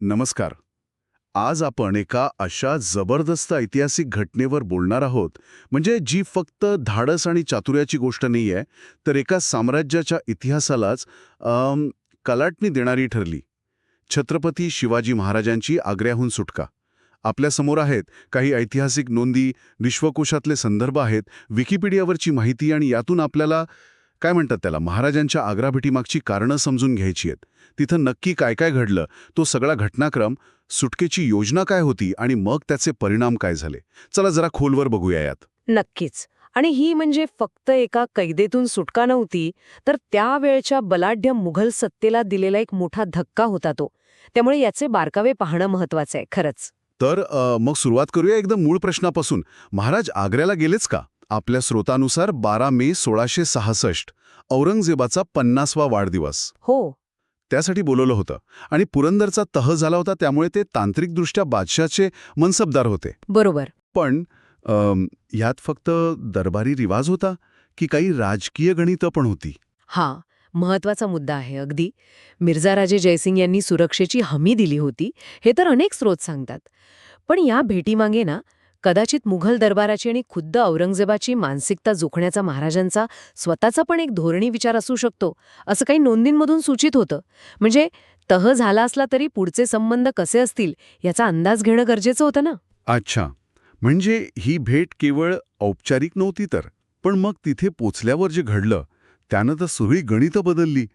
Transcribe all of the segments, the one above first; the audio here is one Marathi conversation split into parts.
नमस्कार. आज आपण एका अशा जबरदस्त ऐतिहासिक घटनेवर बोलणार आहोत. म्हणजे जी फक्त धाडस आणि चातुर्याची गोष्ट नाही आहे तर एका साम्राज्याच्या इतिहासालाच कलाटणी देणारी ठरली. छत्रपती शिवाजी महाराजांची आग्र्याहून सुटका. आपल्यासमोर आहेत काही ऐतिहासिक नोंदी विश्वकोशातले संदर्भ आहेत विकिपीडियावरची माहिती आणि यातून आपल्याला काय म्हणतात त्याला? महाराजांच्या आग्रा भेटीमागची कारणं समजून घ्यायची आहेत. तिथं नक्की काय काय घडलं? तो सगळा घटनाक्रम सुटकेची योजना काय होती आणि मग त्याचे परिणाम काय झाले? चला जरा खोलवर बघूया यात. नक्कीच. आणि ही म्हणजे फक्त एका कैदेतून सुटका नव्हती तर त्यावेळच्या बलाढ्य मुघल सत्तेला दिलेला एक मोठा धक्का होता तो. त्यामुळे याचे बारकावे पाहणं महत्वाचं आहे खरंच. तर मग सुरुवात करूया एकदम मूळ प्रश्नापासून. महाराज आग्र्याला गेलेच का? आपल्या स्रोतानुसार बारा मे सोळाशे सहासष्ट औरंगजेबाचा पन्नासवा वाढदिवस. हो. त्यासाठी बोलवलं होतं आणि पुरंदरचा तह झाला होता त्यामुळे ते तांत्रिकदृष्ट्या बादशाचे मनसबदार होते. बरोबर. पण ह्यात फक्त दरबारी रिवाज होता की काही राजकीय गणितं पण होती? हा महत्त्वाचा मुद्दा आहे अगदी. मिर्झाराजे जयसिंग यांनी सुरक्षेची हमी दिली होती हे तर अनेक स्रोत सांगतात. पण या भेटीमागे ना कदाचित मुघल दरबाराची आणि खुद्द औरंगजेबाची मानसिकता जोखण्याचा महाराजांचा स्वतःचा पण एक धोरणी विचार असू शकतो असं काही नोंदींमधून सूचित होतं. म्हणजे तह झाला असला तरी पुढचे संबंध कसे असतील याचा अंदाज घेणं गरजेचं होतं ना? अच्छा. म्हणजे ही भेट केवळ औपचारिक नव्हती तर पण मग तिथे पोचल्यावर जे घडलं त्यानं तर सगळी गणितं बदलली.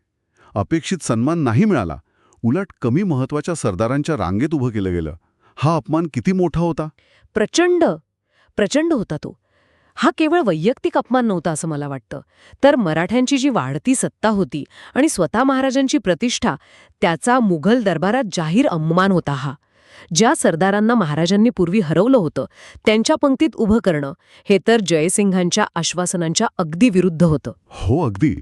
अपेक्षित सन्मान नाही मिळाला. उलट कमी महत्त्वाच्या सरदारांच्या रांगेत उभं केलं गेलं. हा अपमान किती मोठा होता? प्रचंड. प्रचंड होता तो. हा केवळ वैयक्तिक अपमान नव्हता असं मला वाटतं. तर मराठ्यांची जी वाढती सत्ता होती आणि स्वतः महाराजांची प्रतिष्ठा त्याचा मुघल दरबारात जाहीर अवमान होता हा. ज्या सरदारांना महाराजांनी पूर्वी हरवलं होतं त्यांच्या पंक्तीत उभं करणं हे तर जयसिंहांच्या आश्वासनांच्या अगदी विरुद्ध होतं. हो अगदी.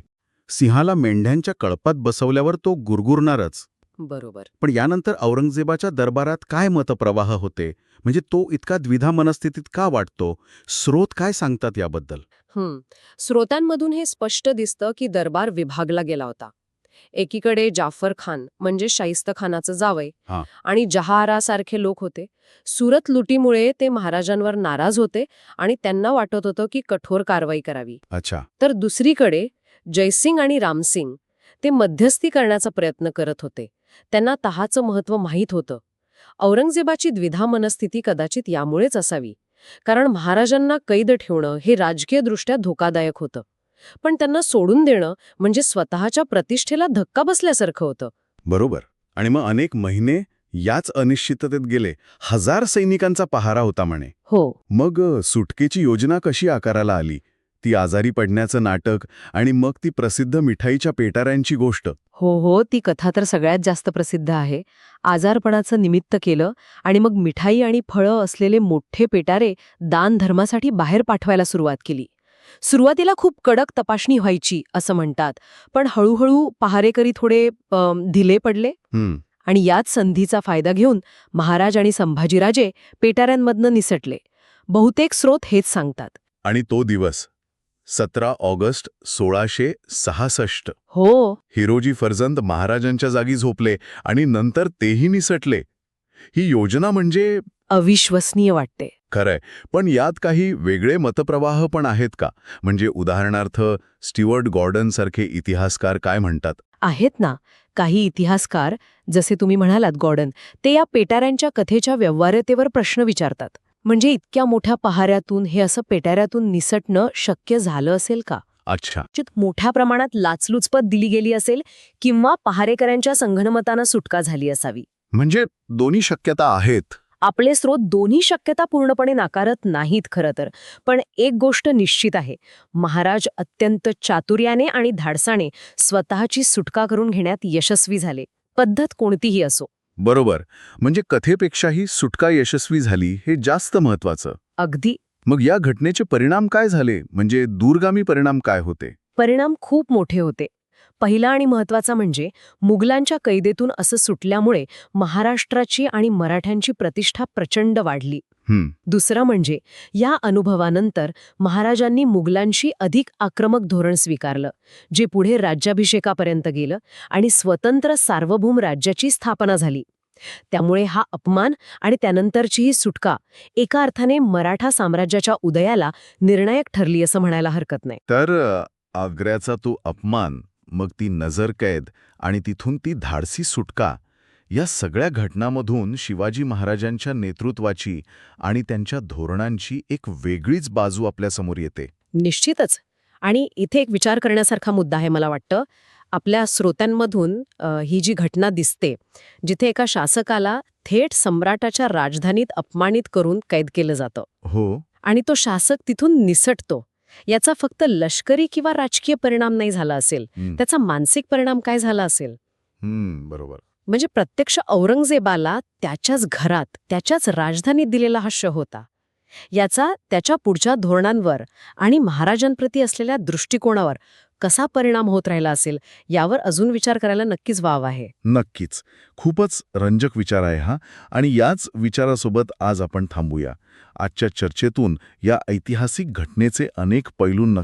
सिंहाला मेंढ्यांच्या कळपात बसवल्यावर तो गुरगुरणारच. बरोबर. पण यानंतर औरंगजेबाच्या दरबारात काय मतप्रवाह होते? म्हणजे तो इतका द्विधा मनस्थितीत का वाटतो? स्रोत काय सांगतात याबद्दल? हं. स्रोतांमधून हे स्पष्ट दिसतं की दरबार विभागला गेला होता. एकीकडे जाफर खान म्हणजे शाहिस्त खानाचं जावई हा. आणि जहारासारखे लोक होते. सुरत लुटीमुळे ते महाराजांवर नाराज होते आणि त्यांना वाटत होतं की कठोर कारवाई करावी. अच्छा. तर दुसरीकडे जयसिंग आणि रामसिंग ते मध्यस्थी करण्याचा प्रयत्न करत होते. त्यांना तहाचं महत्त्व माहीत होतं. औरंगजेबाची द्विधा मनस्थिती कदाचित यामुळेच असावी कारण महाराजांना कैद ठेवणं हे राजकीयदृष्ट्या धोकादायक होतं. पण त्यांना सोडून देणं म्हणजे स्वतःच्या प्रतिष्ठेला धक्का बसल्यासारखं होतं. बरोबर. आणि मग अनेक महिने याच अनिश्चिततेत गेले. हजार सैनिकांचा पहारा होता म्हणे. हो. मग सुटकेची योजना कशी आकाराला आली? ती आजारी पडण्याचं नाटक आणि मग ती प्रसिद्ध मिठाईच्या पेटाऱ्यांची गोष्ट. हो हो ती कथा तर सगळ्यात जास्त प्रसिद्ध आहे. आजारपणाचं निमित्त केलं आणि मग मिठाई आणि फळं असलेले मोठे पेटारे दान धर्मासाठी बाहेर पाठवायला सुरुवात केली. सुरुवातीला खूप कडक तपासणी व्हायची असं म्हणतात. पण हळूहळू पहारेकरी थोडे धिले पडले. आणि याच संधीचा फायदा घेऊन महाराज आणि संभाजीराजे पेटाऱ्यांमधनं निसटले. बहुतेक स्रोत हेच सांगतात. आणि तो दिवस. सतरा ऑगस्ट सोळाशे सहासष्ट. हो. हिरोजी फर्जंद महाराजांच्या जागी झोपले आणि नंतर तेही निसटले. ही योजना म्हणजे अविश्वसनीय वाटते. खरंय. पण यात काही वेगळे मतप्रवाह पण आहेत का? म्हणजे उदाहरणार्थ स्टीवर्ट गॉर्डन सारखे इतिहासकार काय म्हणतात? आहेत ना. काही इतिहासकार जसे तुम्ही म्हणालात गॉर्डन ते या पेटाऱ्यांच्या कथेच्या व्यवहार्यतेवर प्रश्न विचारतात. म्हणजे इतक्या मोठ्या पहाऱ्यातून हे असं पेटाऱ्यातून निसटणं शक्य झालं असेल का? अच्छा. मोठ्या प्रमाणात लाचलुचपत दिली गेली असेल किंवा पहारेकऱ्यांच्या संगणमतानं सुटका झाली असावी? म्हणजे दोन्ही शक्यता आहेत. आपले स्रोत दोन्ही शक्यता पूर्णपणे नाकारत नाहीत खरं तर. पण एक गोष्ट निश्चित आहे. महाराज अत्यंत चातुर्याने आणि धाडसाने स्वतःची सुटका करून घेण्यात यशस्वी झाले. पद्धत कोणतीही असो. बरोबर. म्हणजे कथेपेक्षाही सुटका यशस्वी झाली हे जास्त महत्वाचं अगदी. मग या घटनेचे परिणाम काय झाले? म्हणजे दूरगामी परिणाम काय होते? परिणाम खूप मोठे होते. पहिला आणि महत्त्वाचा म्हणजे मुघलांच्या कैदेतून असं सुटल्यामुळे महाराष्ट्राची आणि मराठ्यांची प्रतिष्ठा प्रचंड वाढली. दुसरं म्हणजे या अनुभवानंतर महाराजांनी मुघलांशी अधिक आक्रमक धोरण स्वीकारलं जे पुढे राज्याभिषेकापर्यंत गेलं आणि स्वतंत्र सार्वभौम राज्याची स्थापना झाली. त्यामुळे हा अपमान आणि त्यानंतरची ही सुटका एका अर्थाने मराठा साम्राज्याच्या उदयाला निर्णायक ठरली असं म्हणायला हरकत नाही. तर आग्र्याचा तो अपमान मग ती नजरकैद आणि तिथून ती धाडसी सुटका. या सगळ्या घटनांमधून शिवाजी महाराजांच्या नेतृत्वाची आणि त्यांच्या धोरणांची एक वेगळीच बाजू आपल्यासमोर येते. निश्चितच. आणि इथे एक विचार करण्यासारखा मुद्दा आहे मला वाटतं. आपल्या श्रोत्यांमधून ही जी घटना दिसते जिथे एका शासकाला थेट सम्राटाच्या राजधानीत अपमानित करून कैद केलं जातं. हो. आणि तो शासक तिथून निसटतो. याचा फक्त लष्करी किंवा राजकीय परिणाम नाही झाला असेल. त्याचा मानसिक परिणाम काय झाला असेल? बरोबर. म्हणजे प्रत्यक्ष औरंगजेबाला त्याच्याच घरात त्याच्याच राजधानीत दिलेला हा शह होता. याचा त्याच्या पुढच्या धोरणांवर आणि महाराजांप्रती असलेल्या दृष्टिकोनावर कसा परिणाम होत राहिला असेल यावर अजून विचार करायला नक्कीच वाव आहे. नक्कीच. खूपच रंजक विचार आहे हा. आणि याच विचारासोबत आज आपण थांबूया. आजच्या चर्चेतून या ऐतिहासिक घटनेचे अनेक पैलू